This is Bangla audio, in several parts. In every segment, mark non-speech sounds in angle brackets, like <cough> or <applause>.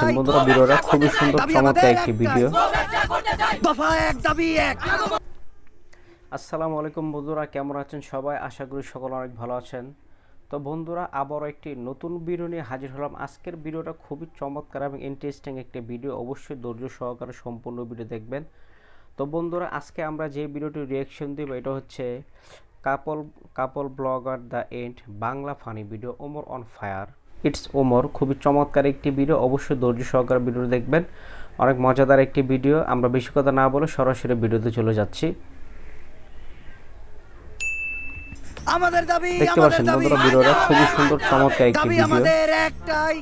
পাচ্ছেন বন্ধুরা ভিডিওটা খুবই সুন্দর চমৎকার একটি ভিডিও। দফা এক দাবি এক আসসালামু আলাইকুম বন্ধুরা কেমন আছেন সবাই? আশা করি সকল অনেক ভালো আছেন। তো বন্ধুরা আবারও একটি নতুন ভিডিও নিয়ে হাজির হলাম। আজকের ভিডিওটা খুবই চমৎকার এবং ইন্টারেস্টিং একটি ভিডিও। অবশ্যই ধৈর্য সহকারে সম্পূর্ণ ভিডিও দেখবেন। তো বন্ধুরা আজকে আমরা যে ভিডিওটি রিয়াকশন দেব এটা হচ্ছে couple couple blogger the end Bangla funny video Omar on fire. It's Omar. খুবই চমৎকার একটি ভিডিও অবশ্যই ধৈর্য সহকারে ভিডিও দেখবেন। অনেক মজাদার একটি ভিডিও। আমরা বেশি কথা না বলে সরাসরি ভিডিওতে চলে যাচ্ছি। আমাদের দাবি দেখতে আমাদের দাবি। বন্ধুরা খুবই সুন্দর চমৎকার একটি দাবি আমাদের একটাই।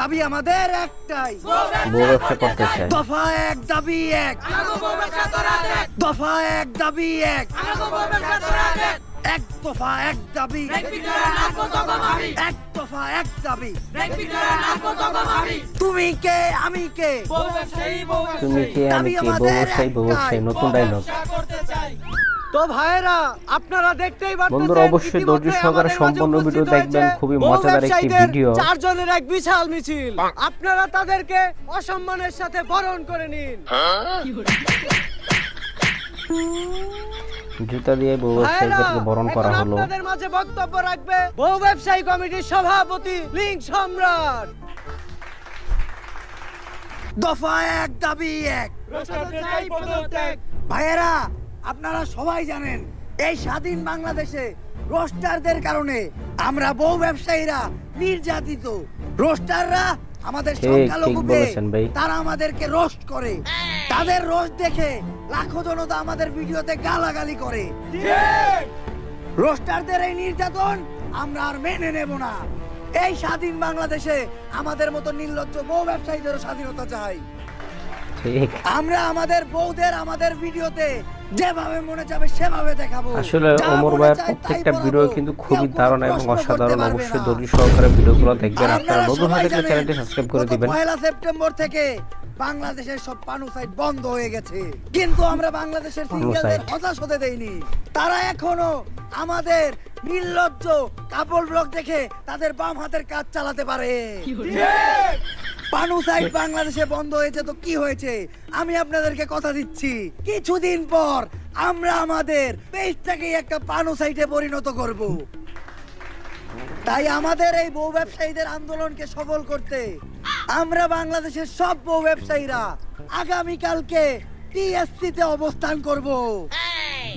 দাবি আমাদের একটাই। ব্যবসা করতে চায়। দফা এক দাবি এক। দফা এক দাবি এক এক। দফা এক দাবি। এক দফা এক দাবি। তুমি কে? আমি কে? তুমি কে আমি কে? বউ ব্যবসায়ী ব্যবসায়ী নতুন ডায়লগ তো ভাইরা আপনারা দেখতেই পাচ্ছেন বন্ধুরা অবশ্যই ধৈর্য সহকারে সম্পূর্ণ ভিডিও দেখবেন খুবই মজাদার একটি ভিডিও। চারজনের এক বিশাল মিছিল। আপনারা তাদেরকে অসম্মানের সাথে বরণ করে নিন। জুতা দিয়ে বউ ব্যবসায়ীদেরকে বরণ করা হলো। আপনাদের মাঝে বক্তব্য রাখবে বহু ব্যবসায়ী কমিটির সভাপতি লিঙ্ক সম্রাট। দফা এক দাবি এক। ভাইয়েরা আপনারা সবাই জানেন এই স্বাধীন বাংলাদেশে রোস্টারদের কারণে আমরা বহু ব্যবসায়ীরা নির্যাতিত। রোস্টাররা আমাদের সংখ্যালঘু বলেছেন ভাই। তারা আমাদেরকে রোস্ট করে। তাদের রোস্ট দেখে লাখো জনতা আমাদের ভিডিওতে গালাগালি করে। রোস্টারদের এই নির্যাতন আমরা আর মেনে নেব না। এই স্বাধীন বাংলাদেশে আমাদের মতো নির্লজ্জ বউ ব্যবসায়ীদেরও স্বাধীনতা চাই। ঠিক। আমরা আমাদের বউদের আমাদের ভিডিওতে যেভাবে মনে যাবে সেভাবে দেখাবো। আসলে ওমর ভাইয়ের প্রত্যেকটা ভিডিও কিন্তু খুবই দারুণ এবং অসাধারণ। অবশ্যই। সহকারে ভিডিওগুলো দেখবেন। আপনারা নতুন হয়ে থাকলে চ্যানেলটি সাবস্ক্রাইব করে দিবেন। পহেলা সেপ্টেম্বর থেকে বাংলাদেশের সব পানু সাইট বন্ধ হয়ে গেছে। কিন্তু আমরা বাংলাদেশের সিঙ্গেলদের। হতাশ হতে দেইনি। তারা এখনও আমাদের নির্লজ্জ কাপড় ব্লক দেখে তাদের বাম হাতের কাজ চালাতে পারে। পানু সাইট বাংলাদেশে বন্ধ হয়েছে, তো কি হয়েছে? আমি আপনাদেরকে কথা দিচ্ছি। কিছুদিন পর আমরা আমাদের পেজটাকে একটা পানু সাইটে পরিণত করব। তাই আমাদের এই বউ ব্যবসায়ীদের আন্দোলনকে সফল করতে আমরা বাংলাদেশের সব বউ ব্যবসায়ীরা আগামীকালকে টিএসসি তে অবস্থান করব।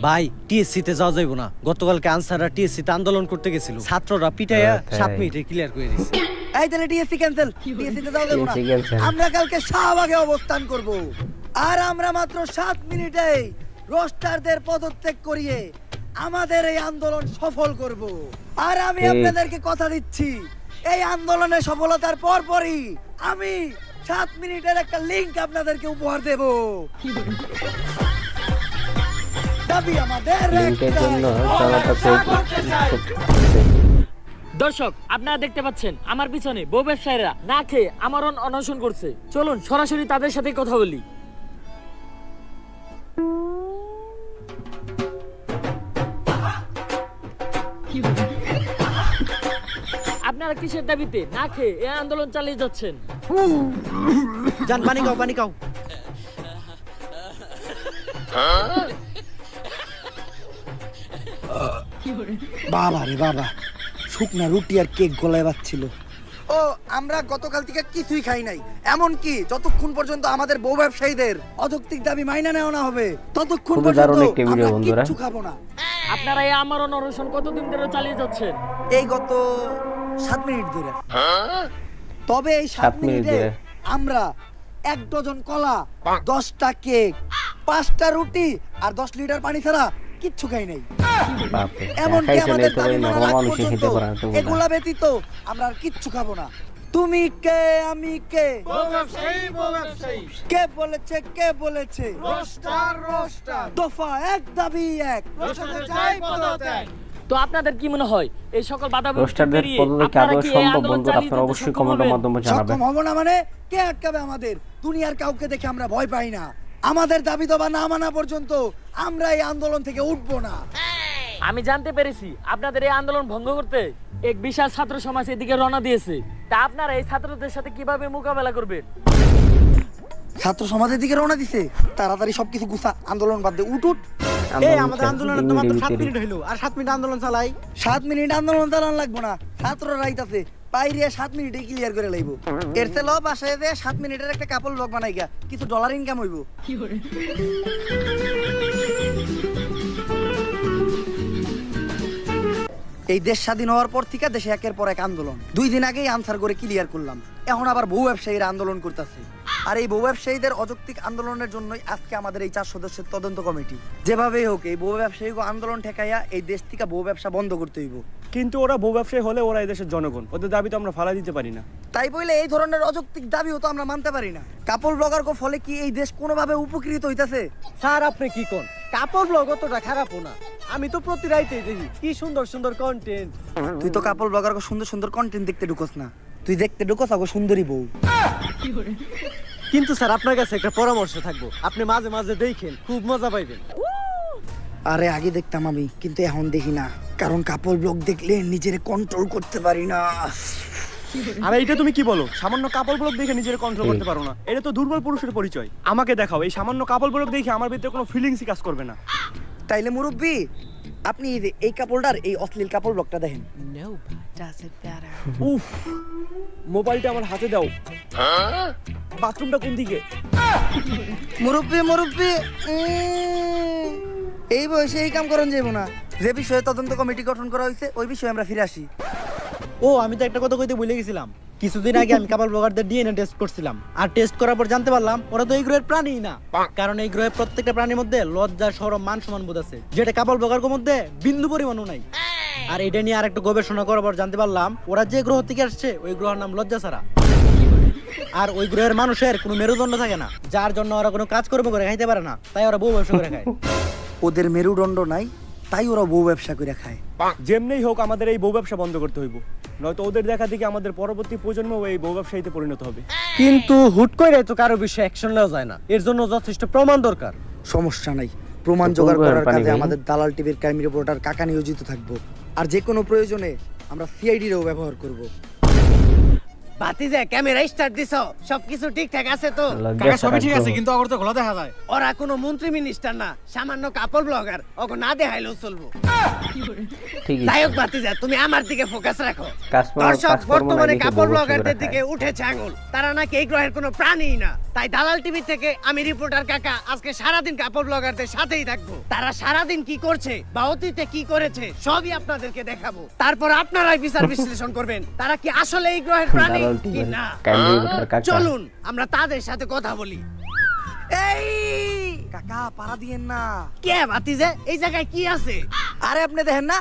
ভাই টিএসসি তে যাওয়া যাইব না। গতকালকে আনসাররা টিএসসি তে আন্দোলন করতে গেছিল। ছাত্ররা পিটাইয়া হ্যাঁ, সাত মিনিটে ক্লিয়ার করে দিছে। এই তাহলে টিএসসি ক্যান্সেল টিএসসি তে যাওয়া যাবে না। আমরা কালকে শাহবাগে অবস্থান করব। আর আমরা মাত্র সাত মিনিটেই রোস্টারদের পদত্যাগ করিয়ে আমাদের এই আন্দোলন সফল করব। আর আমি আপনাদেরকে কথা দিচ্ছি। এই আন্দোলনের সফলতার পরপরই আমি সাত মিনিটের একটা লিংক আপনাদেরকে উপহার দেব। দাবি আমাদের লিঙ্কের জন্য জনতা দর্শক আপনারা দেখতে পাচ্ছেন আমার পিছনে বউ ব্যবসায়ীরা না খেয়ে আমার অনশন করছে। চলুন সরাসরি তাদের সাথে কথা বলি। আপনারা কিসের দাবিতে না খেয়ে এই আন্দোলন চালিয়ে যাচ্ছেন? জান পানি খাও পানি খাও। বাবা রে বাবা শুকনা রুটি আর কেক গলায় বাচ্ছিল ও আমরা গতকাল থেকে কিছুই খাই নাই। এমন কি যতক্ষণ পর্যন্ত আমাদের বউ ব্যবসায়ীদের অযৌক্তিক দাবি মাইনা নেওয়া না হবে ততক্ষণ খুবই পর্যন্ত একটি ভিডিও, আমরা বন্ধুরা। কিচ্ছু খাব না। আপনারা এই আমার অনশন কতদিন ধরে চালিয়ে যাচ্ছেন? এই গত সাত মিনিট ধরে। তবে এই সাত সাত মিনিট মিনিটে ধরে। আমরা এক ডজন কলা দশটা কেক পাঁচটা রুটি আর দশ লিটার পানি ছাড়া কিচ্ছু খাই নাই। এমনকি আমাদের দাবি আগ পর্যন্ত এগুলা ব্যতীত আমরা আর কিচ্ছু খাব না। তুমি কে আমি কে? কে বলেছে কে বলেছে? দফা এক দাবি এক। তো আপনাদের কি মনে হয় এই সকল বাধা রোস্টারদের পেরিয়ে পদত্যাগ আদৌ সম্ভব? বন্ধুরা আপনারা অবশ্যই কমেন্টের মাধ্যমে জানাবেন। সক্ষম হব না মানে কে আটকাবে আমাদের দুনিয়ার কাউকে দেখে আমরা ভয় পাই না। আমাদের দাবি দাবা না মানা পর্যন্ত আমরা এই আন্দোলন থেকে উঠবো না। আমি জানতে পেরেছি আপনাদের এই আন্দোলন ভঙ্গ করতে এক বিশাল ছাত্র সমাজ এদিকে রওনা দিয়েছে। তা আপনারা এই ছাত্রদের সাথে কীভাবে মোকাবেলা করবেন? ছাত্র সমাজের দিকে রওনা দিছে। তাড়াতাড়ি সবকিছু গুছা আন্দোলন বাদ দে উঠ উঠ। এই আমাদের আন্দোলনের তিন তো মাত্র মিনিটের সাত মিনিট হইল আর সাত মিনিট আন্দোলন চালাই। সাত মিনিট আন্দোলন চালান লাগবো না ছাত্র রাইত আছে পাইরিয়া সাত মিনিটে ক্লিয়ার করে লাইব। এর তে লব আসে যে সাত মিনিটের একটা কাপড় লগ বানাই গা কিছু ডলার ইনকাম হইব। এই দেশ স্বাধীন হওয়ার পর থেকে দেশে একের পর এক আন্দোলন। দুই দিন আগেই আনসার করে ক্লিয়ার করলাম। এখন আবার বহু ব্যবসায়ীরা আন্দোলন করতেছে। আর এই বহু ব্যবসায়ীদের অযৌক্তিক আন্দোলনের জন্যই আজকে আমাদের এই চার সদস্যের তদন্ত কমিটি। যেভাবেই হোক এই বহু ব্যবসায়ী আন্দোলন ঠেকাইয়া এই দেশ থেকে বহু ব্যবসা বন্ধ করতে হইব। কিন্তু ওরা বহু ব্যবসায়ী হলে ওরা এদেশের জনগণ। ওদের দাবি তো আমরা ফালা দিতে পারি না। তাই বলে এই ধরনের অযৌক্তিক দাবিও তো আমরা মানতে পারি না। কাপড় ব্লগার ফলে কি এই দেশ কোনোভাবে উপকৃত হইতাছে? স্যার আপনি কি কোন? কাপড় ব্লগ অতটা খারাপও না। আমি তো প্রতি রাইতেই দেখি কি সুন্দর সুন্দর কন্টেন্ট তুই তো কাপড় ব্লগার সুন্দর সুন্দর কন্টেন্ট দেখতে ঢুকোস না। তুই দেখতে ঢুকোস আগো সুন্দরী বউ। কিন্তু স্যার আপনার কাছে একটা পরামর্শ থাকব। আপনি মাঝে মাঝে দেখেন খুব মজা পাইবেন। আরে আগে দেখতাম আমি কিন্তু এখন দেখি না। কারণ কাপড় ব্লগ দেখলে নিজের কন্ট্রোল করতে পারি না। <laughs> আর এইটা তুমি কি বলো? সামান্য কাপড় ব্লক দেখে নিজের কন্ট্রোল করতে পারো না। এটা তো দুর্বল পুরুষের পরিচয়। আমাকে দেখাও এই সামান্য কাপড় ব্লক দেখে আমার ভিতরে কোনো ফিলিংসই কাজ করবে না। তাইলে মুরব্বি আপনি এই কাপড়টার এই অশ্লীল কাপড় ব্লগটা দেখেন। উফ মোবাইলটা আমার হাতে দাও। বাথরুমটা কোন দিকে? মুরব্বি মুরব্বি এই বয়সে এই কাম করন যাইব না। যে বিষয়ে তদন্ত কমিটি গঠন করা হয়েছে ওই বিষয়ে আমরা ফিরে আসি। ও আমি তো একটা কথা কইতে ভুলে গেছিলাম। কিছুদিন আগে আমি কাপড় ব্লগারদের ডিএনএ টেস্ট করছিলাম। আর টেস্ট করার পর জানতে পারলাম ওরা তো এই গ্রহের প্রাণী না। কারণ এই গ্রহের প্রত্যেকটা প্রাণীর মধ্যে লজ্জা সরম মান সমান বোধ আছে। যেটা কাপড় ব্লগারের মধ্যে বিন্দু পরিমাণও নাই। আর এটা নিয়ে আর একটু গবেষণা করার পর জানতে পারলাম ওরা যে গ্রহ থেকে আসছে ওই গ্রহের নাম লজ্জা ছাড়া। আর ওই গ্রহের মানুষের কোনো মেরুদণ্ড থাকে না যার জন্য ওরা কোনো কাজ করবে করে খাইতে পারে না তাই ওরা বউ ব্যবসা করে খায়। ওদের মেরুদণ্ড নাই তাই ওরা বউ ব্যবসা করে খায়। যেমনি হোক আমাদের এই বউ ব্যবসা বন্ধ করতে হইব। নয়তো ওদের দেখা দেখি আমাদের পরবর্তী প্রজন্ম এই বউ ব্যবসায়ীতে পরিণত হবে। কিন্তু হুট করে তো কারও বিষয়ে অ্যাকশন নেওয়া যায় না। এর জন্য যথেষ্ট প্রমাণ দরকার। সমস্যা নাই। প্রমাণ জোগাড় করার কাজে আমাদের দালাল টিভির ক্রাইম রিপোর্টার কাকা নিয়োজিত থাকব। আর যে কোনো প্রয়োজনে আমরা সিআইডিরও ব্যবহার করব। বাতিজে ক্যামেরা স্টার্ট দিছো সবকিছু ঠিকঠাক আছে তো? লজ্জা ছাড়া একদম- কিন্তু আগর তো খোলা দেখা যায়। ওরা কোনো মন্ত্রী মিনিস্টার না সামান্য কাপড় ব্লগার ওকে না দেখাইলেও চলবো। হোক বাতিজা তুমি আমার দিকে ফোকাস রাখো। দর্শক বর্তমানে কাপড় ব্লগারদের দিকে উঠেছে আঙুল। তারা নাকি এই গ্রহের কোনো প্রাণী না। তাই দালাল টিভি থেকে আমি রিপোর্টার কাকা আজকে সারাদিন কাপড় ব্লগারদের সাথেই থাকব। তারা সারাদিন কি করছে বা অতীতে কি করেছে সবই আপনাদেরকে দেখাবো। তারপর আপনারাই বিচার বিশ্লেষণ করবেন। তারা কি আসলে এই গ্রহের প্রাণী? চলুন আমরা তাদের সাথে কথা বলি। এই! কাকা পাড়া দিয়েন না। কে এই জায়গায় কি আছে? আরে আপনি দেখেন না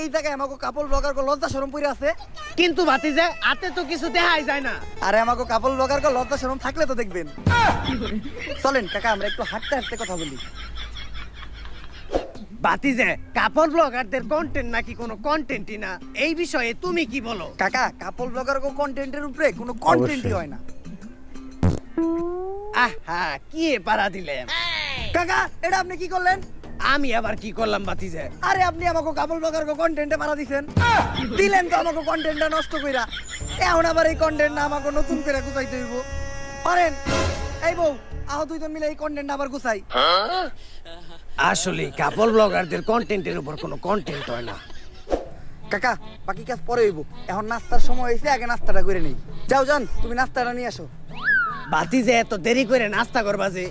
এই জায়গায় আমাকে কাপড় ব্লগার কো লজ্জা শরম পরে আছে। কিন্তু বাতিজে হাতে তো কিছু দেখাই যায় না। আরে আমাকে কাপড় ব্লগার কো লজ্জা শরম থাকলে তো দেখবেন। চলেন কাকা আমরা একটু হাঁটতে হাঁটতে কথা বলি। বাতিজে কাপড় ব্লগারদের কন্টেন্ট নাকি কোনো কন্টেন্টই না? এই বিষয়ে তুমি কি বলো? কাকা কাপড় ব্লগার কো কন্টেন্টের উপরে কোনো কন্টেন্টই। হয় না। আহা কি পারা দিলেন? কাকা এটা আপনি কি করলেন? আমি আবার কি করলাম বাতিজে? আরে আপনি আমাকে কাপড় ব্লগার কো কন্টেন্টে মারা দিছেন। দিলেন তো আমাকে কন্টেন্টটা নষ্ট কইরা। এখন আবার এই কন্টেন্টটা আমাকে নতুন করে গুছাইতে হইব। পারেন। এই বউ আহ দুইজন মিলে এই কন্টেন্টটা আবার গুছাই। আসলে কাপড় ব্লগারদের কন্টেন্টের উপর কোনো কন্টেন্ট হয় না। কাকা বাকি কাজ পরে হইব। এখন নাস্তার সময় হয়েছে আগে নাস্তাটা করে নেই। যাও যান তুমি নাস্তাটা নিয়ে আসো। বাতিজে এত দেরি করে নাস্তা করবা যে।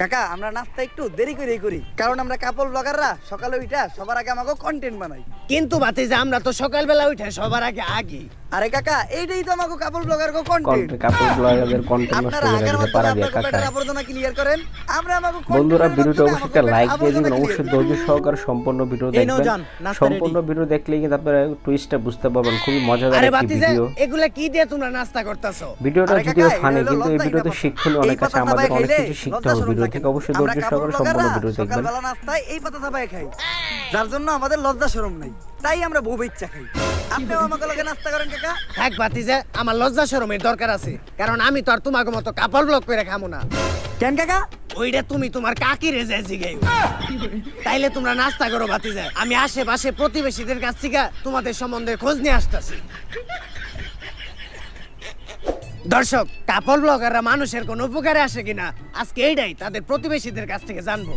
কাকা আমরা নাস্তা একটু দেরি করেই করি। কারণ আমরা কাপড় ব্লগাররা সকালে উঠা সবার আগে আমাকে কন্টেন্ট বানাই। কিন্তু বাতিজে আমরা তো সকালবেলা উঠে সবার আগে আগে। আরে কাকা এইটাই তো আমাকে কাপড় ব্লগার কো কন্টেন্ট কাপড় ব্লগারদের কন্টেন্ট নষ্ট করে দিতে পারা দিয়ে কাকা। আবর্জনা ক্লিয়ার করেন। আমরা আমাকে বন্ধুরা ভিডিওটা অবশ্যই একটা লাইক দিয়ে দিবেন অবশ্যই ধৈর্য সহকারে সম্পূর্ণ ভিডিও দেখবেন। সম্পূর্ণ ভিডিও দেখলে কিন্তু আপনারা টুইস্টটা বুঝতে পারবেন খুবই মজাদার একটি ভিডিও এগুলা কি দিয়ে তোমরা নাস্তা করতেছো? ভিডিওটা যদিও ফানি কিন্তু এই ভিডিওতে। শিক্ষণীয় অনেক আছে আমাদের অনেক কিছু শিখতে হবে। ভিডিও থেকে অবশ্যই ধৈর্য সহকারে সম্পূর্ণ ভিডিও দেখবেন। সকালবেলা নাস্তায় এই পাতা থাবায় খাই। যার জন্য আমাদের লজ্জা শরম নাই। তাই আমরা বউ ইচ্ছা খাই। আপনিও আমাকে লগে নাস্তা করেন কাকা। থাক আমার লজ্জা শরমের দরকার আছে। কারণ আমি তো আর তোমাকে মতো কাপড় ব্লক করে খামো না। কেন কাকা? ওইটা তুমি তোমার কাকি রেজে জিগাই তাইলে তোমরা নাস্তা করো বাতি যায় আমি আশেপাশে প্রতিবেশীদের কাছ থেকে তোমাদের সম্বন্ধে খোঁজ নিয়ে আসতেছি। দর্শক কাপল ব্লগাররা মানুষের কোন উপকারে আসে কিনা আজকে এইটাই তাদের প্রতিবেশীদের কাছ থেকে জানব।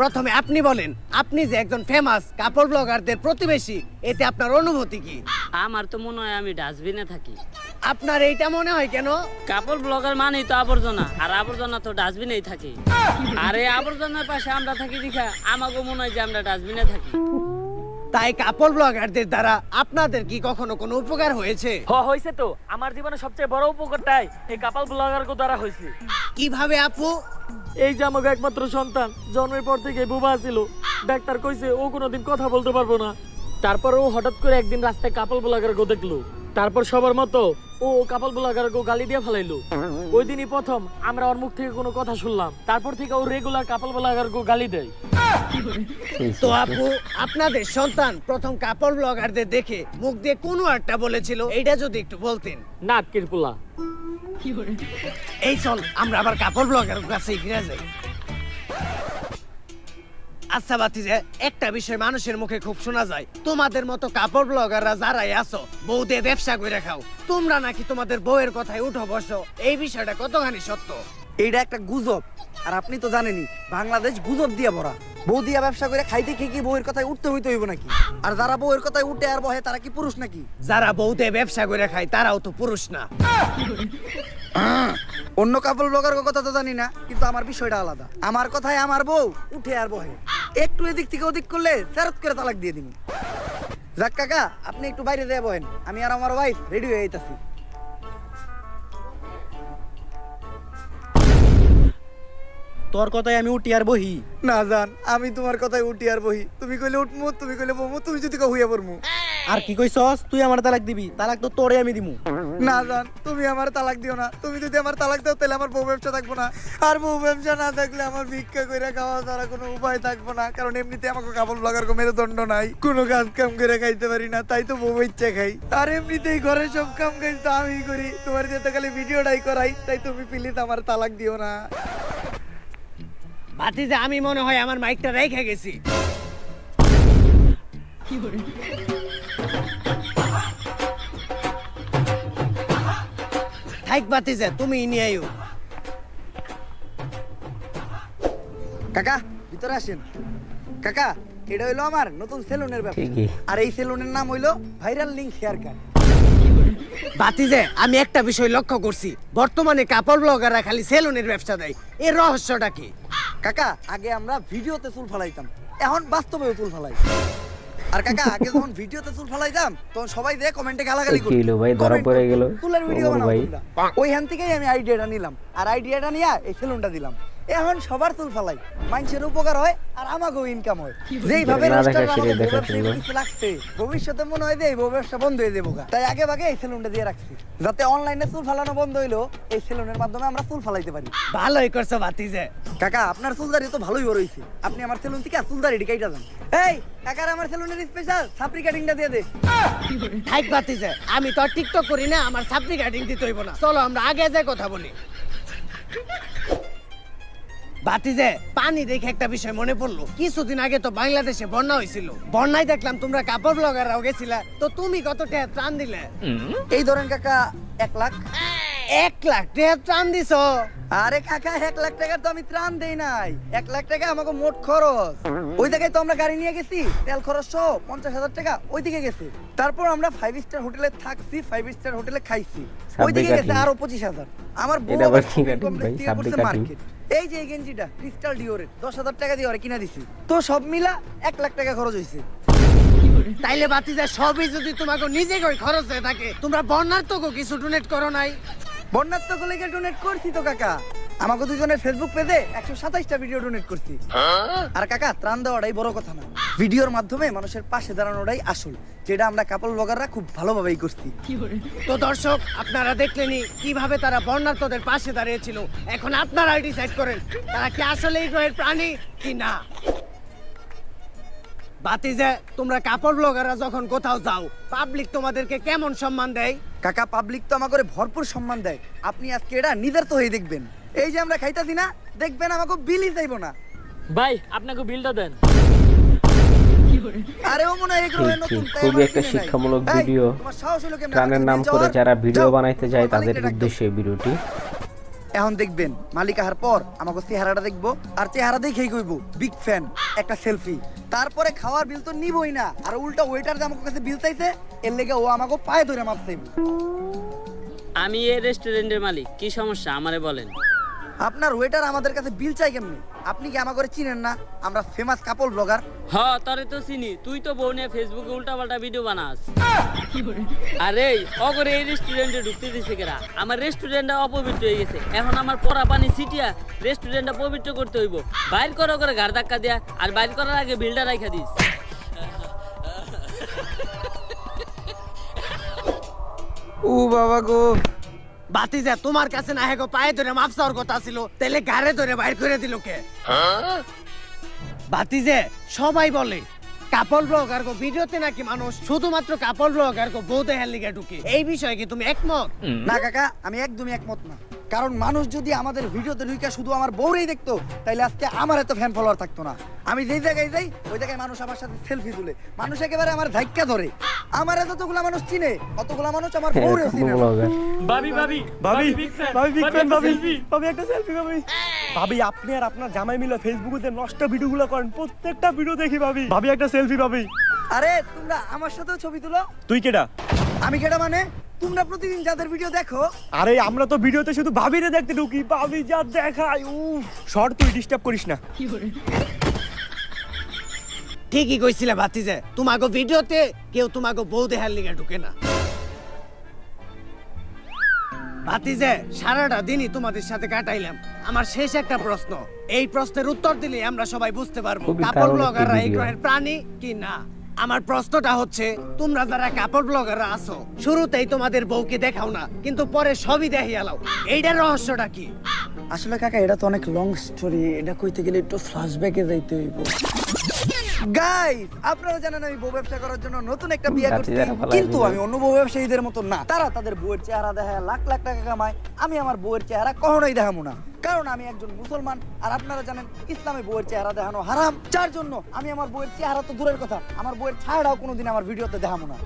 প্রথমে আপনি বলেন আপনি যে একজন ফেমাস কাপড় ব্লগারদের প্রতিবেশী এতে আপনার অনুভূতি কি? আমার তো মনে হয় আমি ডাস্টবিনে থাকি। আপনার এইটা মনে হয় কেন? কাপড় ব্লগার মানেই তো আবর্জনা আর আবর্জনা তো ডাস্টবিনেই থাকে। আর এই আবর্জনার পাশে আমরা থাকি দেখা আমাকে মনে হয় যে আমরা ডাস্টবিনে থাকি। তাই কাপল ব্লগারদের দ্বারা আপনাদের কি কখনো কোনো উপকার হয়েছে? হ হয়েছে তো। আমার জীবনে সবচেয়ে বড় উপকারটাই এই কাপল ব্লগার দ্বারা হয়েছে। কীভাবে আপু? এই যে আমাকে একমাত্র সন্তান জন্মের পর থেকে বুবা ছিল ডাক্তার কইছে ও কোনোদিন কথা বলতে পারব না। তারপর ও হঠাৎ করে একদিন রাস্তায় কাপল ব্লগারকে গো দেখল। তারপর সবার মতো ও কাপল ব্লগার গো গালি দিয়ে ফেলাইলো। ওই দিনই প্রথম আমরা ওর মুখ থেকে কোনো কথা শুনলাম। তারপর থেকে ও রেগুলার কাপল ব্লগার গো গালি দেয়। তো আপু আপনাদের সন্তান প্রথম কাপল ব্লগারদের দেখে মুখ দিয়ে কোনো একটা বলেছিল এটা যদি একটু বলতেন। না কিরপুলা এই চল আমরা আবার কাপড় ব্লগের কাছে ফিরে যাই। আচ্ছা বাতিজে একটা বিষয় মানুষের মুখে খুব শোনা যায়। তোমাদের মতো কাপড় ব্লগাররা যারাই আছো বউ দিয়ে ব্যবসা করে খাও। তোমরা নাকি তোমাদের বউয়ের কথায় উঠো বসো। এই বিষয়টা কতখানি সত্য? এইটা একটা গুজব। আর আপনি তো জানেনই বাংলাদেশ গুজব দিয়ে ভরা। বউ দিয়া ব্যবসা করে খাইতে খেয়ে কি বউয়ের কথায় উঠতে হইতে হইব নাকি? আর যারা বউয়ের কথায় উঠে আর বহে তারা কি পুরুষ নাকি? যারা বউ দিয়ে ব্যবসা করে খায় তারাও তো পুরুষ না। অন্য কাপল ব্লগার কথা তো জানি না কিন্তু আমার বিষয়টা আলাদা। আমার কথায় আমার বউ উঠে আর বহে। একটু এদিক থেকে ওদিক করলে ফেরত করে তালাক দিয়ে দিন যাক কাকা আপনি একটু বাইরে দিয়ে বহেন। আমি আর আমার ওয়াইফ রেডি হয়ে যাইতাছি। তোর কথায় আমি উঠি আর বহি। না জান আমি তোমার কথায় উঠি আর বহি। তুমি কইলে উঠমু তুমি কইলে বমু তুমি যদি কও হইয়া পড়মু। আর কি কইছস? তুই আমার তালাক দিবি। তালাক তো তোরে আমি দিমু। না জান তুমি আমার তালাক দিও না। তুমি যদি আমার তালাক দাও তাহলে আমার বউ ব্যবসা থাকব না। আর বউ ব্যবসা না থাকলে আমার ভিক্ষা করে খাওয়া ছাড়া কোনো উপায় থাকব না। কারণ এমনিতে আমাকে কাপড় লাগার কোনো মেরুদণ্ড নাই। কোনো কাজ কাম করে খাইতে পারি না তাই তো বউ ইচ্ছে খাই। আর এমনিতেই ঘরে সব কাম কাজ তো আমি করি। তোমার যেতে খালি ভিডিওটাই করাই তাই তুমি প্লিজ আমার তালাক দিও না। ভাতিজে আমি মনে হয় আমার মাইকটা রেখে গেছি। থাইক বাতিজে তুমি নিয়ে আইও। কাকা ভিতরে আসেন। কাকা এটা হইল আমার নতুন সেলুনের ব্যবসা ঠিকই। আর এই সেলুনের নাম হইল ভাইরাল লিঙ্ক হেয়ার কাট। বাতিজে আমি একটা বিষয় লক্ষ্য করছি। বর্তমানে কাপড় ব্লগাররা খালি সেলুনের ব্যবসা দেয়। এর রহস্যটা কি? কাকা আগে আমরা ভিডিওতে চুল ফালাইতাম এখন বাস্তবেও চুল ফালাই। আর কাকা আগে যখন ভিডিওতে চুল ফালাইতাম তখন সবাই দেখে কমেন্টে গালাগালি করতো কি হলো ভাই, ধরা পড়ে গেল? চুলের ভিডিও বানাও ভাই। ওইখান থেকেই আমি আইডিয়াটা নিলাম। আর আইডিয়াটা নিয়ে এই সেলুনটা দিলাম। এখন সবার চুল ফালাই। মানুষের উপকার হয় আর আমাকেও ইনকাম হয়। যেইভাবে লাগছে ভবিষ্যতে মনে হয় যে এই ব্যবসা বন্ধ হয়ে যাব তাই আগে ভাগে এই সেলুনটা দিয়ে রাখছি যাতে অনলাইনে চুল ফালানো বন্ধ হইল এই সেলুনের মাধ্যমে আমরা চুল ফালাইতে পারি। ভালোই করছ বাতিজে কাকা আপনার চুলদারি তো ভালোই বড় হইছে। আপনি আমার সেলুন থেকে চুলদারি কাইটা যান এই কাকার আমার সেলুনের স্পেশাল সাপরি কাটিংটা দিয়ে দে। থাইক বাতিজে আমি তো টিকটক করি না আমার সাপ্লি কাটিং দিতে হইব না। চলো আমরা আগে যাই কথা বলি। বাতিজে পানি দেখে একটা বিষয় মনে পড়ল। কিছুদিন আগে তো বাংলাদেশে বন্যা হয়েছিল বন্যায় দেখলাম তোমরা কাপড় ব্লগাররাও গেছিলা। তো তুমি কত টাকা ত্রাণ দিলে? এই ধরেন কাকা এক লাখ। এক লাখ টাকা ত্রাণ দিছো? আরে কাকা এক লাখ টাকা তো আমি ত্রাণ দেই নাই। এক লাখ টাকা আমাকে মোট খরচ। ওই জায়গায় তো আমরা গাড়ি নিয়ে গেছি তেল খরচ সহ পঞ্চাশ হাজার টাকা ওই দিকে গেছে। তারপর আমরা ফাইভ স্টার হোটেলে থাকছি ফাইভ স্টার হোটেলে খাইছি। ওই দিকে গেছে আরও পঁচিশ হাজার। আমার বউ এটা এই যে এই গেঞ্জিটা ক্রিস্টাল ডিওরের দশ হাজার টাকা দিয়ে কিনা দিছি। তো সব মিলা এক লাখ টাকা খরচ হয়েছে তাইলে বাতি যায়, সবই যদি তোমাকে নিজে কই খরচ হয়ে থাকে, তোমরা বন্যার কিছু ডোনেট করো নাই। বন্যার্থক লেগে ডোনেট করছি তো কাকা। আমাকে দুজনের ফেসবুক পেজে একশো সাতাইশটা ভিডিও ডোনেট করছি। আর কাকা ত্রাণ দেওয়াটাই বড় কথা না। ভিডিওর মাধ্যমে মানুষের পাশে দাঁড়ানোটাই আসল যেটা আমরা কাপল ব্লগাররা খুব ভালোভাবেই করছি। তো দর্শক আপনারা দেখলেনই কীভাবে তারা বর্ণার্থদের পাশে দাঁড়িয়েছিল। এখন আপনারাই ডিসাইড করেন তারা কি আসলে এই গ্রহের প্রাণী কি না। বাতিজে তোমরা কাপড় ব্লগাররা যখন কোথাও যাও পাবলিক তোমাদেরকে কেমন সম্মান দেয়? কাকা পাবলিক তো আমাকে ভরপুর সম্মান দেয়। আপনি আজকে এটা নিজের তো হয়ে দেখবেন। এই যে আমরা খাইতাছি না দেখবেন আমাকে বিলই চাইব না। ভাই আপনাকে বিলটা দেন। আরে ও এগুলো ঠিক, নতুন ঠিক। তাই খুবই একটা শিক্ষামূলক ভিডিও। তোমার সাহস হলো কেমনে? প্রাণের আমাকে নাম করে যারা ভিডিও বানাইতে যায় তাদের মালিককে ডাক দাও। উদ্দেশ্যে ভিডিওটি। এখন দেখবেন মালিক আহার পর আমাকে চেহারাটা দেখব আর চেহারা দেখেই কইবো বিগ ফ্যান একটা সেলফি তারপরে খাওয়ার বিল তো নিবই না আর উল্টা ওয়েটার যে আমার কাছে বিল চাইছে এর লেগে ও আমাকে পায়ে ধরে মাপছে আমি এই রেস্টুরেন্টের মালিক কি সমস্যা? আমারে বলেন। আপনার ওয়েটার আমাদের কাছে বিল চাই কেমনি? আপনি কি আমাকে চিনেন না? আমরা ফেমাস কাপল ব্লগার হ তরে তো চিনি। তুই তো বউ নিয়ে ফেসবুকে উল্টাপাল্টা ভিডিও বানাস। আরে অগরে এই রেস্টুরেন্টে ঢুকতে দিছে কেরা? আমার রেস্টুরেন্টটা অপবিত্র হয়ে গেছে। এখন আমার পরা পানি ছিটিয়া রেস্টুরেন্টটা পবিত্র করতে হইব। বাইর করো করে ঘাড় ধাক্কা দিয়া আর বাইর করার আগে বিলটা রাখা দিস। ও বাবা গো। বাতিজা, তোমার কাছে না হেগো পায়ে ধরে মাপ চাওয়ার কথা ছিল তাহলে গাড়ে ধরে বাইর করে দিল কে? বাতিজে, সবাই বলে, কাপল ব্লগার গো, ভিডিওতে নাকি মানুষ শুধুমাত্র কাপল ব্লগার গো বউতে হেলিগে ঢুকে। এই বিষয়ে কি তুমি একমত? না কাকা, আমি একদমই একমত না। কারণ মানুষ যদি আমাদের ভিডিওতে ঢুকে শুধু আমার বউরেই দেখতো তাইলে আজকে আমার এত ফ্যান ফলোয়ার থাকতো না। আমি যেই জায়গায় যাই ওই জায়গায় মানুষ আমার সাথে সেলফি তুলে। মানুষ একেবারে আমার ধাক্কা ধরে। আমার যতগুলা মানুষ চিনে অতগুলা মানুষ আমার বউরেও এরকম চিনে ভাবি ভাবি ভাবি ভাবি বিগ ফ্যান একটা ভাবি। ভাবি একটা সেলফি ভাবি। ভাবি আপনি আর আপনার জামাই মিলে ফেসবুকে যে নষ্ট ভিডিওগুলো করেন প্রত্যেকটা ভিডিও দেখি ভাবি। ভাবি একটা সেলফি ভাবি। আরে তোমরা আমার সাথেও ছবি তুলো। তুই কেডা? আমি কেটা মানে? তোমরা প্রতিদিন যাদের ভিডিও দেখো আরে আমরা তো ভিডিওতে শুধু ভাবিরে দেখতে ঢুকি ভাবি যা দেখায় উ শর্ট তুই ডিস্টার্ব করিস না। ঠিকই কইছিলে বাতিজে তোমাগো ভিডিওতে কেউ তোমাগো বউ দেখার লিগে ঢুকে না। বাতিজে সারাটা দিনই তোমাদের সাথে কাটাইলাম। আমার শেষ একটা প্রশ্ন এই প্রশ্নের উত্তর দিলে আমরা সবাই বুঝতে পারব কাপড় ব্লগাররা এই গ্রহের প্রাণী কি না? আমার প্রশ্নটা হচ্ছে, তোমরা যারা কাপড় ব্লগাররা আছো, শুরুতেই তোমাদের বউকে দেখাও না, কিন্তু পরে সবই দেখিয়ালাও এইটার রহস্যটা কি? আসলে কাকা, এটা তো অনেক লং স্টোরি এটা কইতে গেলে একটু ফ্ল্যাশব্যাকে যাইতে হইব। গাইস আপনারা জানেন আমি বউ ব্যবসা করার জন্য নতুন একটা বিয়ে করছি কিন্তু আমি অন্য বউ ব্যবসায়ীদের মতো না। তারা তাদের বউয়ের চেহারা দেখায় লাখ লাখ টাকা কামায় আমি আমার বউয়ের চেহারা কখনোই দেখাবো না। কারণ আমি একজন মুসলমান আর আপনারা জানেন ইসলামে বউয়ের চেহারা দেখানো হারাম। যার জন্য আমি আমার বউয়ের চেহারা তো দূরের কথা আমার বউয়ের ছায়াটাও কোনোদিন আমার ভিডিওতে দেখামো না।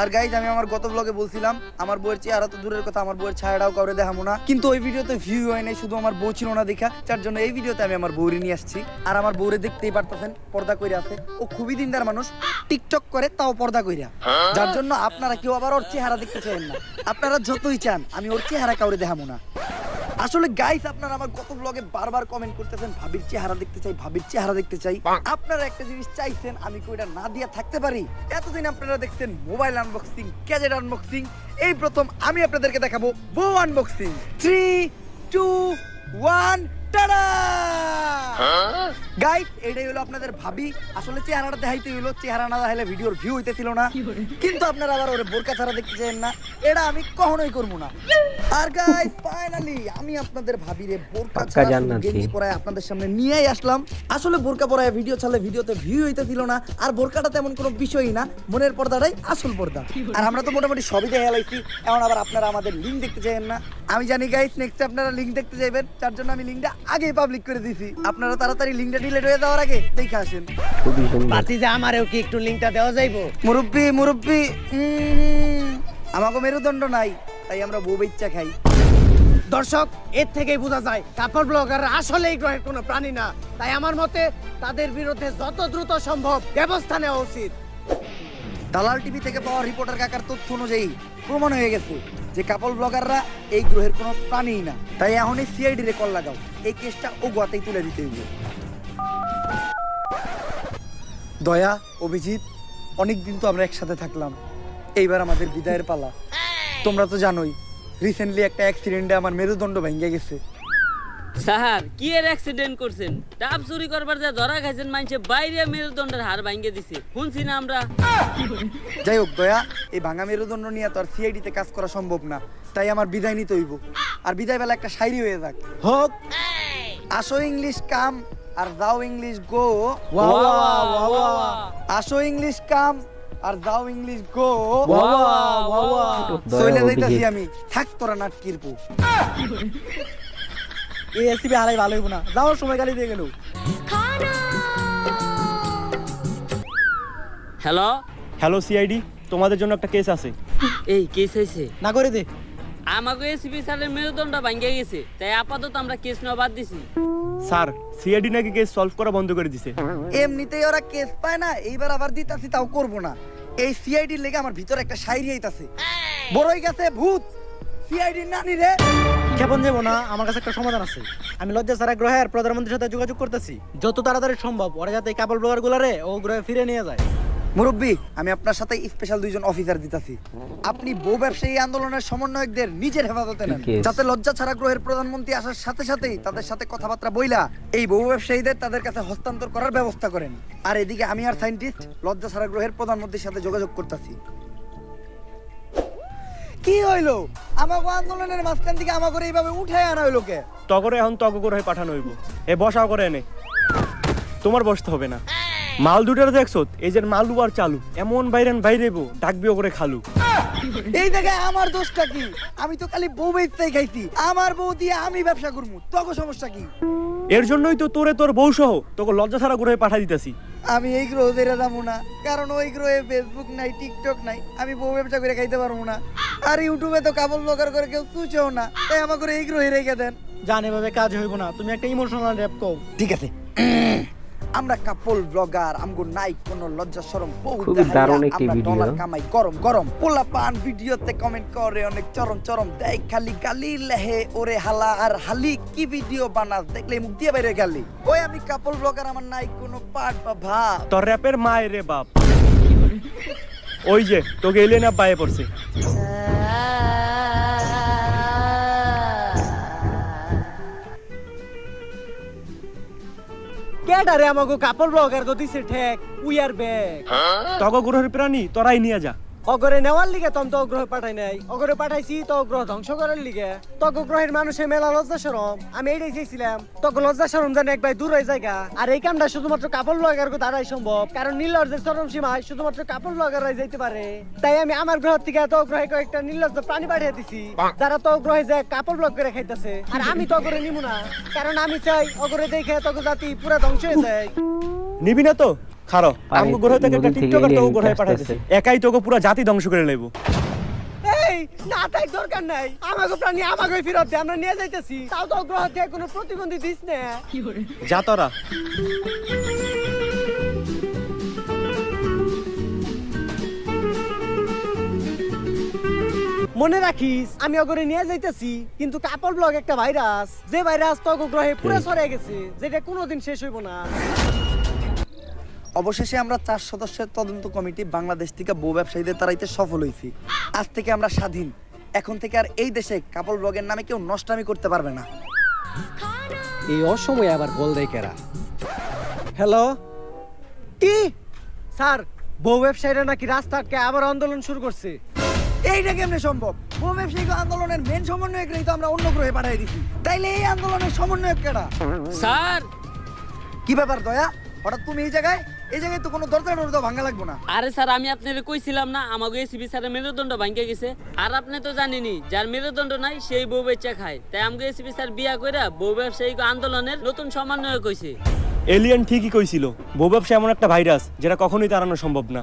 আর গাইজ আমি আমার গত ব্লগে বলছিলাম, আমার বউয়ের চেহারা তো দূরের কথা আমার বউয়ের ছায়াটাও কাউরে দেখাবো না। কিন্তু ওই ভিডিওতে ভিউ হয় নাই, শুধু আমার বউ ছিল না দেখা। যার জন্য এই ভিডিওতে আমি আমার বউরে নিয়ে আসছি। আর আমার বউরে দেখতেই পারতেছেন, পর্দা কইরা আছে। ও খুবই দিনদার মানুষ, টিকটক করে, তাও পর্দা কইরা। যার জন্য আপনারা কেউ আবার ওর চেহারা দেখতে চান না। আপনারা যতই চান, আমি ওর চেহারা কাউরে দেখাবো না। আসলে গাইস আপনারা আমার কত ব্লগে বারবার কমেন্ট করতেছেন ভাবির চেহারা দেখতে চাই ভাবির চেহারা দেখতে চাই। আপনারা একটা জিনিস চাইছেন আমি কি ওইটা না দিয়া থাকতে পারি? এতদিন আপনারা দেখছেন মোবাইল আনবক্সিং গ্যাজেট আনবক্সিং এই প্রথম আমি আপনাদেরকে দেখাবো বউ unboxing three two one guys এটাই হলো আপনাদের ভাবি। আসলে চেহারাটা দেখাইতে হইল চেহারা না দেখাইলে ভিডিওর ভিউ হইতেছিল না। কিন্তু আপনারা আবার ওরে বোরকা ছাড়া দেখতে চান না। এটা আমি কখনোই করব না। আর গাইস ফাইনালি আমি আপনাদের ভাবিরে বোরকা ছাড়া গেঞ্জি পরায় আপনাদের সামনে নিয়েই আসলাম। আসলে বোরকা পরায় ভিডিও ছাড়লে ভিডিওতে ভিউ হইতেছিল না। আর বোরকাটা তেমন কোনো বিষয়ই না। মনের পর্দাটাই আসল পর্দা। আর আমরা তো মোটামুটি সবই দেখে লাইছি। এখন আবার আপনারা আমাদের লিঙ্ক দেখতে চাইেন না। আমি জানি গাইস নেক্সট আপনারা লিঙ্ক দেখতে চাইবেন তার জন্য আমি লিঙ্কটা আগে পাবলিক করে দিছি। আপনারা তাড়াতাড়ি লিঙ্কটা ডিলিট হয়ে যাওয়ার আগে দেখে আসেন। খুবই সুন্দর। বাতিজে আমারেও কি একটু লিঙ্কটা দেওয়া যাইবো? মুরব্বি মুরব্বি আমাকে মেরুদণ্ড নাই তাই আমরা বউ ইচ্ছা খাই। দর্শক এর থেকেই বোঝা যায় কাপড় ব্লগাররা আসলে এই গ্রহের কোনো প্রাণী না। তাই আমার মতে তাদের বিরুদ্ধে যত দ্রুত সম্ভব ব্যবস্থা নেওয়া উচিত। দালাল টিভি থেকে পাওয়া রিপোর্টার কাকার তথ্য অনুযায়ী প্রমাণ হয়ে গেছে যে কাপল ব্লগাররা এই গ্রহের কোনো প্রাণীই না। তাই এখনই সিআইডি রে কল লাগাও। এই কেসটা ও গোয়াতেই তুলে দিতে হইবে। দয়া, অভিজিৎ অনেক দিন তো আমরা একসাথে থাকলাম। এইবার আমাদের বিদায়ের পালা। তোমরা তো জানোই রিসেন্টলি একটা অ্যাক্সিডেন্টে আমার মেরুদণ্ড ভেঙে গেছে। স্যার কি এর অ্যাক্সিডেন্ট করছেন? ডাব চুরি করবার যা ধরা খাইছেন মানুষে বাইরে মেরুদণ্ডের হাড় ভাঙ্গে দিছে। শুনছি না আমরা। যাই হোক দয়া এই ভাঙা মেরুদণ্ড নিয়ে তো আর সিআইডিতে কাজ করা সম্ভব না। তাই আমার বিদায় নিতে হইব। আর বিদায় বেলা একটা শায়রি হয়ে যাক। হোক। আসো ইংলিশ কাম আর যাও ইংলিশ গো। আসো ইংলিশ কাম আর যাও ইংলিশ গো। চলে যাইতাছি আমি। থাক তোরা নাটকির পু এই এসিবি হারাই ভালো হইব না। যাওয়ার সময় গালি দিয়ে গেল। হ্যালো হ্যালো সিআইডি তোমাদের জন্য একটা কেস আছে। এই কেস হয়েছে না করে দে। আমাকে এসপি স্যারের মেরুদণ্ড ভাঙ্গে গেছে। তাই আপাতত আমরা কেস নেওয়া বাদ দিছি। স্যার সিআইডি নাকি কেস সলভ করা বন্ধ করে দিছে? এমনিতেই ওরা কেস পায় না এইবার আবার দিতাছি তাও করব না। এই সিআইডি লেগে আমার ভিতরে একটা শায়রি আইতাছে। বড়ই গেছে ভূত। সিআইডি নানি রে। ক্ষেপণ যাব না আমার কাছে একটা সমাধান আছে। আমি লজ্জা সারা গ্রহের প্রধানমন্ত্রীর সাথে যোগাযোগ করতেছি। যত তাড়াতাড়ি সম্ভব ওরা যাতে এই কাপড় ব্লগার গুলারে ও গ্রহে ফিরে নিয়ে যায়। মুরব্বী আমি আপনার সাথে স্পেশাল দুইজন অফিসার দিতাছি। আপনি বউ ব্যবসায়ী আন্দোলনের সমন্বয়কদের নিজের হেফাজতে নেন। যাতে লজ্জা ছাড়া গ্রহের প্রধানমন্ত্রী আসার সাথে সাথেই তাদের সাথে কথাবার্তা বইলা এই বউ ব্যবসায়ীদের তাদের কাছে হস্তান্তর করার ব্যবস্থা করেন। আর এদিকে আমি আর সায়েন্টিস্ট লজ্জা ছাড়া গ্রহের প্রধানমন্ত্রীর সাথে যোগাযোগ করতেছি। কি হইল? আমাকে আন্দোলনের মাঝখান থেকে আমাকে এইভাবে উঠায় আনা হইল কে? তগরে এখন তগ করে পাঠানো হইব। এ বসাও করে এনে। তোমার বসতে হবে না। মাল দুটার দেখছ? এই যে মালু আর চালু। এমন বাইরেন বাইরেবো ডাকবিও করে খালু। এই জায়গায় আমার দোষটা কি? আমি তো খালি বউ বেচতেই খাইছি। আমার বউ দিয়ে আমি ব্যবসা করব। তখন সমস্যা কি? এর জন্যই তো তোরে তোর বউ সহ তোকে লজ্জা ছাড়া করে পাঠা দিতেছি। আমি এই গ্রহ ধরে যাব না। কারণ ওই গ্রহে ফেসবুক নাই টিকটক নাই আমি বউ ব্যবসা করে খাইতে পারব না। আর ইউটিউবে তো কাবল ব্লগার করে কেউ চুচেও না। তাই আমাকে এই গ্রহে রেখে দেন। জানে এভাবে কাজ হইব না। তুমি একটা ইমোশনাল র্যাপ কও। ঠিক আছে। আমরা কাপল ব্লগার আমগো নাই কোনো লজ্জা শরম বহুত দারুণ একটি আমরা ভিডিও। ডলার কামাই গরম গরম। পোলা পান ভিডিওতে কমেন্ট করে অনেক চরম চরম। দেয় খালি গালি লেহে ওরে হালা আর হালি কি ভিডিও বানাস? দেখলে মুখ দিয়ে বাইরে গালি। ওই আমি কাপল ব্লগার আমার নাই কোনো পার্ট বা ভাব তোর র্যাপের মায়ের রে বাপ। ওই যে তোকে এলিয়েন আপ পায়ে পড়ছে। কেডারে আমাগো কাপড় ব্লগার গো দিছে ঠেক উই আর ব্যাক তগ গ্রহের প্রাণী তোরাই নিয়ে যা। অগরে নেওয়ার লিগে তম তো গ্রহে পাঠাই নাই। অগরে পাঠাইছি, তো গ্রহ ধ্বংস করার লিগে। তক গ্রহের মানুষের মেলা লজ্জা সরম। আমি এইটাই চাইছিলাম তক লজ্জা সরম যেন একবার দূর হয়ে জায়গা আর এই কামটা শুধুমাত্র কাপড় ব্লগার গো দ্বারাই সম্ভব, কারণ নীলজ্জের চরম সীমায় শুধুমাত্র কাপড় ব্লগাররাই যাইতে পারে। তাই আমি আমার গ্রহ থেকে তো গ্রহে কয়েকটা নীলজ্জ প্রাণী পাঠিয়ে দিছি, যারা তো গ্রহে যায় কাপড় ব্লগ করে খাইতেছে। আর আমি তো অগরে নিমু না, কারণ আমি চাই অগরে দেখে তক জাতি পুরা ধ্বংস হয়ে যায়। নিবি না তো? খারো পানি আমগো গ্রহ থেকে একটা টিকটকার তোকে গ্রহে। পাঠাইতেছে। একাই তোকে পুরো জাতি ধ্বংস করে লেবো এই না তাই দরকার নাই। আমাকে প্রাণী আমাকে ফেরত দে আমরা নিয়ে যাইতেছি। তাও তো গ্রহ দিয়ে কোনো প্রতিবন্ধী দিস না। যা তোরা। মনে রাখিস আমি অগরে নিয়ে যাইতেছি কিন্তু কাপড় ব্লগ একটা ভাইরাস। যে ভাইরাস তো গ্রহে পুরো ছড়িয়ে গেছে যেটা কোনোদিন শেষ হইব না। অবশেষে আমরা চার সদস্যের তদন্ত কমিটি বাংলাদেশ থেকে বউ ব্যবসায়ীদের তারাইতে সফল হয়েছি আজ থেকে আমরা স্বাধীন। এখন থেকে আর এই দেশে কাপল ব্লগের নামে কেউ নষ্টামি করতে পারবে না। এই অসময়ে আবার কল দেয় কেরা? হ্যালো কি? স্যার বউ ব্যবসায়ীরা নাকি রাস্তা আটকে আবার আন্দোলন শুরু করছে। এইটা কেমনে সম্ভব? বউ ব্যবসায়িক আন্দোলনের মেন সমন্বয়করাই তো আমরা অন্য গ্রহে পাঠিয়ে দিছি। তাইলে এই আন্দোলনের সমন্বয়ক কেডা স্যার! কি ব্যাপার দয়া? হঠাৎ তুমি এই জায়গায়? এই জায়গায় তো কোনো দরজা টরজা ভাঙা লাগবো না। আরে স্যার আমি আপনার কইছিলাম না আমাকে এসপি স্যারের মেরুদণ্ড ভাঙ্গে গেছে। আর আপনি তো জানেনই যার মেরুদণ্ড নাই সেই বউ বেচা খায়। তাই আমাকে এসিবি স্যার বিয়া কইরা বউ ব্যবসায়িক আন্দোলনের নতুন সমন্বয় কইছে। এলিয়েন ঠিকই কইছিল বউ ব্যবসা এমন একটা ভাইরাস যেটা কখনোই তাড়ানো সম্ভব না।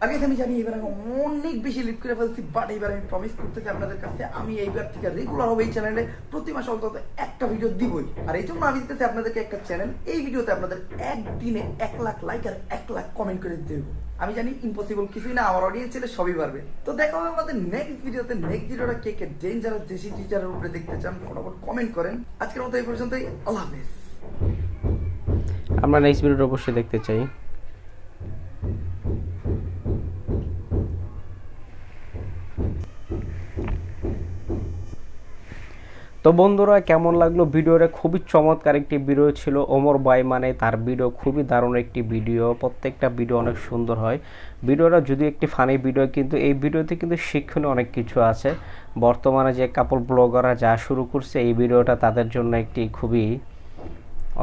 আমি জানি প্রতি মাসে অন্তত একটা ভিডিও দিবই। আর এই জন্য আমি আপনাদেরকে একটা চ্যানেল এই আপনাদের একদিনে এক লাখ লাইক এক লাখ কমেন্ট করে আমি জানি ইম্পসিবল কিছুই না, আমার অডিয়েন্স ছেলে সবই পারবে। তো দেখা হবে আমাদের নেক্সট ভিডিওতে নেক্সট ভিডিওটা কে কে ডেঞ্জারাস দেশি টিচারের উপরে দেখতে চান, ফটাফট কমেন্ট করেন। আজকের মতো এই পর্যন্তই, আল্লাহ হাফেজ। আমরা নেক্সট ভিডিওটা অবশ্যই দেখতে চাই। তো বন্ধুরা, কেমন লাগল ভিডিওটা? খুবই চমৎকার একটি ভিডিও ছিল। ওমর ভাই মানে তার ভিডিও খুবই দারুণ একটি ভিডিও প্রত্যেকটা ভিডিও অনেক সুন্দর হয়। ভিডিওটা যদি একটি ফানি ভিডিও কিন্তু এই ভিডিওতে কিন্তু শিক্ষণীয় অনেক কিছু আছে। বর্তমানে যে কাপড় ব্লগাররা যা শুরু করছে, এই ভিডিওটা তাদের জন্য একটি খুবই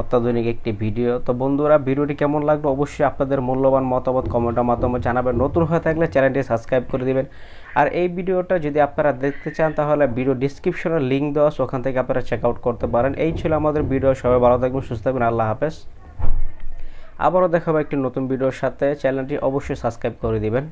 অত্যাধুনিক একটি ভিডিও তো বন্ধুরা ভিডিওটি কেমন লাগল? অবশ্যই আপনাদের মূল্যবান মতামত কমেন্টের মাধ্যমে জানাবেন। নতুন হয়ে থাকলে চ্যানেলটি সাবস্ক্রাইব করে দিবেন। আর এই ভিডিওটা যদি আপনারা দেখতে চান, তাহলে ভিডিও ডিসক্রিপশনের লিঙ্ক দেওয়া ওখান থেকে আপনারা চেক আউট করতে পারেন। এই ছিল আমাদের ভিডিও সবাই ভালো থাকবেন, সুস্থ থাকবেন, আল্লাহ হাফেজ। আবারও দেখাবো একটি নতুন ভিডিওর সাথে। চ্যানেলটি অবশ্যই সাবস্ক্রাইব করে দিবেন।